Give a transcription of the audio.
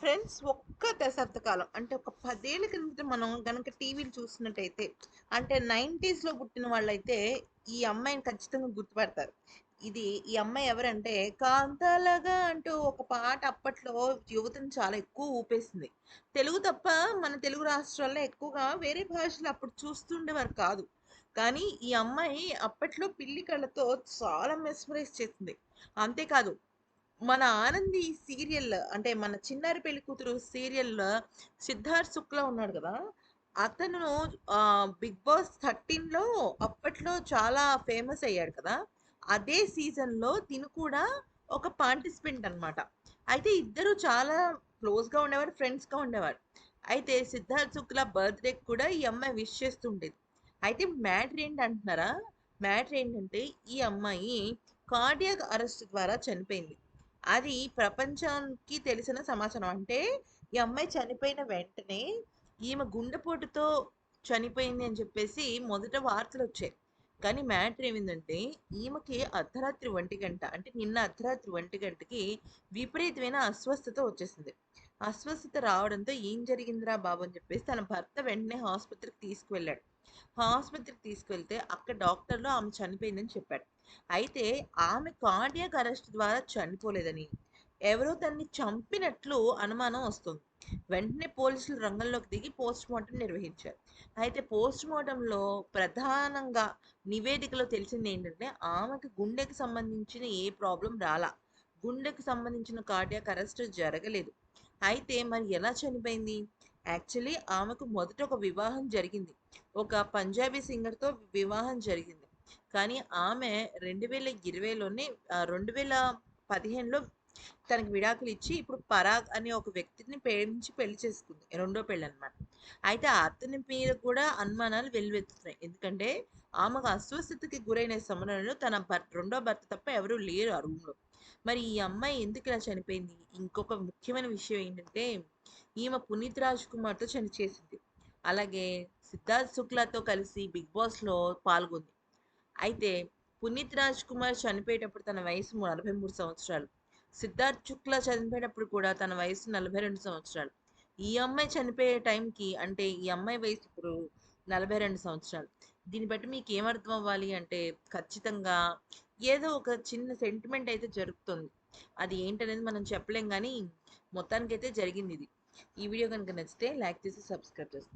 Friends ఒక్క దశాబ్ద కాలం అంటే ఒక పదేళ్ళ కిందట మనం గనక టీవీలు చూసినట్టయితే అంటే 90s లో పుట్టిన వాళ్ళైతే ఈ అమ్మాయిని ఖచ్చితంగా గుర్తుపడతారు. ఇది ఈ అమ్మాయి ఎవరంటే 'కాంతాలగా' అంటూ ఒక పాట అప్పట్లో యువతను చాలా ఎక్కువ ఊపేసింది. తెలుగు తప్ప మన తెలుగు రాష్ట్రాల్లో ఎక్కువగా వేరే భాషలు అప్పుడు చూస్తుండేవారు కాదు. కానీ ఈ అమ్మాయి అప్పట్లో పిల్లి కళ్ళతో చాలా మెస్మరైజ్ చేసింది. అంతేకాదు మన 'ఆనంది' సీరియల్ అంటే మన 'చిన్నారి పెళ్ళికూతురు' సీరియల్‌లో సిద్ధార్థ్ శుక్లా ఉన్నాడు కదా అతను 'బిగ్ బాస్ 13లో' అప్పట్లో చాలా ఫేమస్ అయ్యాడు కదా! అదే సీజన్‌లో తిను కూడా ఒక పార్టిసిపెంట్ అన్నమాట. అయితే ఇద్దరు చాలా క్లోజ్‌గా ఉండేవారు. ఫ్రెండ్స్‌గా ఉండేవారు. అయితే సిద్ధార్థ్ శుక్లా బర్త్‌డేకి కూడా ఈ అమ్మాయి విష్ చేస్తుండేది అయితే మ్యాటర్ ఏంటంటున్నారా? మ్యాటర్ ఏంటంటే ఈ అమ్మాయి కార్డియాక్ అరెస్ట్ ద్వారా చనిపోయింది. అది ప్రపంచానికి తెలిసిన సమాచారం. అంటే ఈ అమ్మాయి చనిపోయిన వెంటనే ఈమె గుండెపోటుతో చనిపోయింది అని చెప్పేసి మొదట వార్తలు వచ్చాయి కానీ మ్యాటర్ ఏమిందంటే ఈమెకి అర్ధరాత్రి ఒంటి గంట అంటే నిన్న అర్ధరాత్రి ఒంటి గంటకి విపరీతమైన అస్వస్థత వచ్చేసింది. అస్వస్థత రావడంతో ఏం జరిగిందిరా బాబు అని చెప్పేసి తన భర్త వెంటనే ఆసుపత్రికి తీసుకువెళ్ళాడు. ఆసుపత్రికి తీసుకెళ్తే అక్కడ డాక్టర్లు ఆమె చనిపోయిందని చెప్పాడు. అయితే ఆమె కార్డియాక్ అరెస్ట్ ద్వారా చనిపోలేదని, ఎవరో తనని చంపినట్లు అనుమానం వస్తుంది. వెంటనే పోలీసులు రంగంలోకి దిగి పోస్ట్‌మార్టం నిర్వహించారు. అయితే పోస్ట్‌మార్టంలో ప్రధానంగా నివేదికలో తెలిసిందేంటంటే ఆమెకు గుండెకి సంబంధించిన ఏ ప్రాబ్లం రాలా. గుండెకి సంబంధించిన కార్డియాక్ అరెస్ట్ జరగలేదు. అయితే మరి ఎలా చనిపోయింది? యాక్చువల్లీ ఆమెకు మొదట ఒక వివాహం జరిగింది. ఒక పంజాబీ సింగర్‌తో వివాహం జరిగింది. కానీ ఆమె రెండు వేల ఇరవైలోనే రెండు వేల పదిహేనులో తనకి విడాకులు ఇచ్చి ఇప్పుడు పరాగ్ అనే ఒక వ్యక్తిని ప్రేమించి పెళ్ళి చేసుకుంది. రెండో పెళ్ళనమాట. అయితే అతని మీద కూడా అనుమానాలు వెల్లువెత్తుతున్నాయి. ఎందుకంటే ఆమెకు అస్వస్థతకి గురైన సమయంలో తన భర్త రెండో భర్త తప్ప ఎవరూ లేరు ఆ రూమ్‌లో. మరి ఈ అమ్మాయి ఎందుకు ఇలా చనిపోయింది? ఇంకొక ముఖ్యమైన విషయం ఏంటంటే ఈమె 'పునీత్ రాజ్ కుమార్‌తో' చని చేసింది. అలాగే సిద్ధార్థ్ శుక్లాతో కలిసి 'బిగ్ బాస్‌లో' పాల్గొంది. అయితే 'పునీత్ రాజ్ కుమార్' చనిపోయేటప్పుడు తన వయసు 43 సంవత్సరాలు. సిద్ధార్థ్ శుక్లా చనిపోయేటప్పుడు కూడా తన వయసు 42 సంవత్సరాలు. ఈ అమ్మాయి చనిపోయే టైంకి అంటే ఈ అమ్మాయి వయసు ఇప్పుడు 42 సంవత్సరాలు. దీన్ని బట్టి మీకు ఏమర్థం అవ్వాలి అంటే ఖచ్చితంగా ఏదో ఒక చిన్న సెంటిమెంట్ అయితే జరుగుతుంది. అది ఏంటనేది మనం చెప్పలేం కానీ మొత్తానికైతే జరిగిందిది. ఈ వీడియో కనుక నచ్చితే లైక్ చేసి సబ్స్క్రైబ్ చేస్తాను